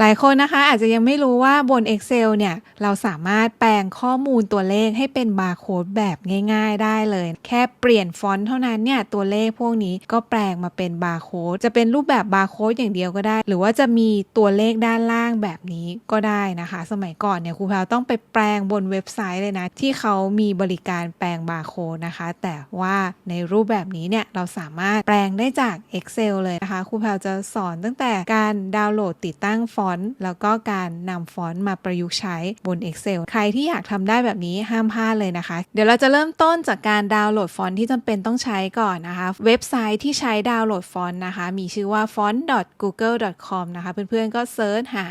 หลายคนนะคะอาจจะยังไม่รู้ว่าบน Excel เนี่ยเราสามารถแปลงข้อมูลตัวเลขให้เป็นบาร์โค้ดแบบง่าย ๆ ได้เลย แค่เปลี่ยนฟอนต์เท่านั้นเนี่ยตัวเลขพวกนี้ก็แปลงมาเป็นบาร์โค้ดจะเป็นรูปแบบบาร์โค้ดอย่างเดียวก็ได้ หรือว่าจะมีตัวเลขด้านล่างแบบนี้ก็ได้นะคะ สมัยก่อนเนี่ยครูแพลวต้องไปแปลงบนเว็บไซต์เลยนะ ที่เขามีบริการแปลงบาร์โค้ดนะคะ แต่ว่าในรูปแบบนี้เนี่ยเราสามารถแปลงได้จาก Excel เลยนะคะครูแพลวจะสอนตั้งแต่การดาวน์โหลดติดตั้งฟอนต์แล้วก็การนำฟอนต์มาประยุกต์ใช้บน Excel ใครที่อยากทำได้แบบนี้ห้ามพลาดเลยนะคะ เดี๋ยวเราจะเริ่มต้นจากการดาวน์โหลดฟอนต์ที่จำเป็นต้องใช้ก่อนนะคะ เว็บไซต์ที่ใช้ดาวน์โหลดฟอนต์นะคะ มีชื่อว่า font.google.com นะคะ เพื่อนๆก็เซิร์ชหา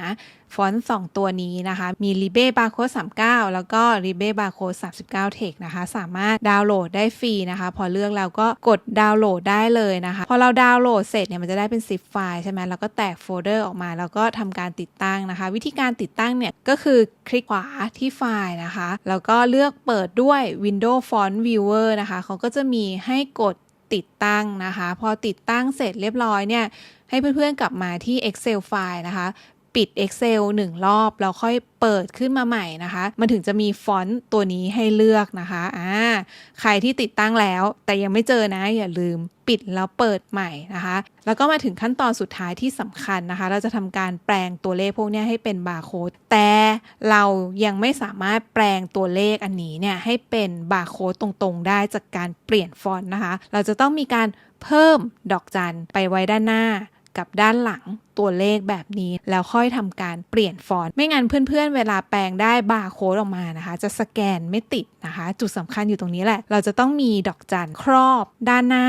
ฟอนต์2ตัวนี้นะคะ มี Libe Barcode 39 แล้วก็ Libe Barcode 39 Text นะคะ สามารถดาวน์โหลดได้ฟรีนะคะ พอเลือกแล้วก็กดดาวน์โหลดได้เลยนะคะ พอเราดาวน์โหลดเสร็จเนี่ยมันจะได้เป็น zip ไฟล์ใช่ไหมแล้วก็แตกโฟลเดอร์ออกมา แล้วก็ทำการติดตั้งนะคะ วิธีการติดตั้งเนี่ยก็คือคลิกขวาที่ไฟล์นะคะ แล้วก็เลือกเปิดด้วย Windows Font Viewer นะคะเขาก็จะมีให้กดติดตั้งนะคะ พอติดตั้งเสร็จเรียบร้อยเนี่ยให้เพื่อนๆกลับมาที่ Excel ไฟล์นะคะ ปิด Excel 1 รอบแล้วค่อยเปิดขึ้นมาใหม่นะคะ มันถึงจะมีฟอนต์ตัวนี้ให้เลือกนะคะอ่าใครที่ติดตั้งแล้ว แต่ยังไม่เจอนะอย่าลืมปิดแล้วเปิดใหม่นะคะ แล้วก็มาถึงขั้นตอนสุดท้ายที่สำคัญนะคะ เราจะทำการแปลงตัวเลขพวกนี้ให้เป็นบาร์โค้ด แต่เรายังไม่สามารถแปลงตัวเลขอันนี้เนี่ยให้เป็นบาร์โค้ดตรงๆ ได้จากการเปลี่ยนฟอนต์นะคะ เราจะต้องมีการเพิ่มดอกจันไปไว้ด้านหน้ากับด้านหลัง ตัวเลขแบบนี้ แล้วค่อยทำการเปลี่ยนฟอนต์ ไม่งั้นเพื่อนๆ เวลาแปลงได้บาร์โค้ดออกมานะคะ จะสแกนไม่ติดนะคะ จุดสำคัญอยู่ตรงนี้แหละ เราจะต้องมีดอกจันครอบ ด้านหน้า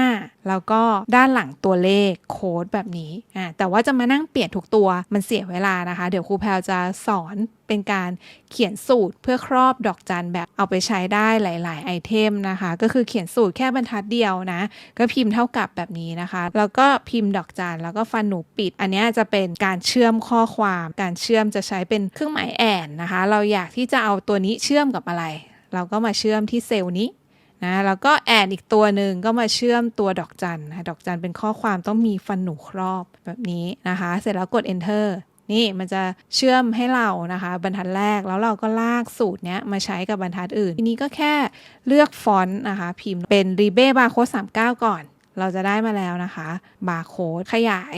แล้วก็ด้านหลังตัวเลขโค้ดแบบนี้อ่าแต่ว่าจะมานั่งเปลี่ยนทุกตัวมันเสียเวลานะคะ เดี๋ยวครูแพลวจะสอนเป็นการเขียนสูตรเพื่อครอบดอกจันแบบเอาไปใช้ได้หลาย ๆ ไอเทมนะคะ ก็คือเขียนสูตรแค่บรรทัดเดียวนะ ก็พิมพ์เท่ากับแบบนี้นะคะ แล้วก็พิมพ์ดอกจันแล้วก็ฟันหนูปิด อันนี้จะเป็นการเชื่อมข้อความ การเชื่อมจะใช้เป็นเครื่องหมายแอนนะคะ เราอยากที่จะเอาตัวนี้เชื่อมกับอะไร เราก็มาเชื่อมที่เซลล์นี้นะแล้วก็แอนอีกตัวหนึ่งก็มาเชื่อมตัวดอกจันนะดอกจันเป็นข้อความต้องมีฟันหนูครอบแบบนี้นะคะ เสร็จแล้วกด enter นี่มันจะเชื่อมให้เรานะคะ บรรทัดแรกแล้วเราก็ลากสูตรเนี้ยมาใช้กับบรรทัดอื่น ทีนี้ก็แค่เลือกฟอนต์นะคะ พิมพ์เป็น r i b e barcode 39 ก่อน เราจะได้มาแล้วนะคะ barcode ขยาย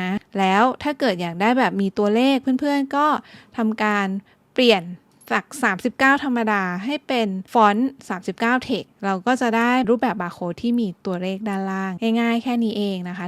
นะ แล้วถ้าเกิดอยากได้แบบมีตัวเลขเพื่อนๆก็ทำการเปลี่ยนจาก 39 ธรรมดาให้เป็นฟอนต์ 39 เทค เราก็จะได้รูปแบบบาร์โค้ดที่มีตัวเลขด้านล่าง ง่ายๆ แค่นี้เองนะคะ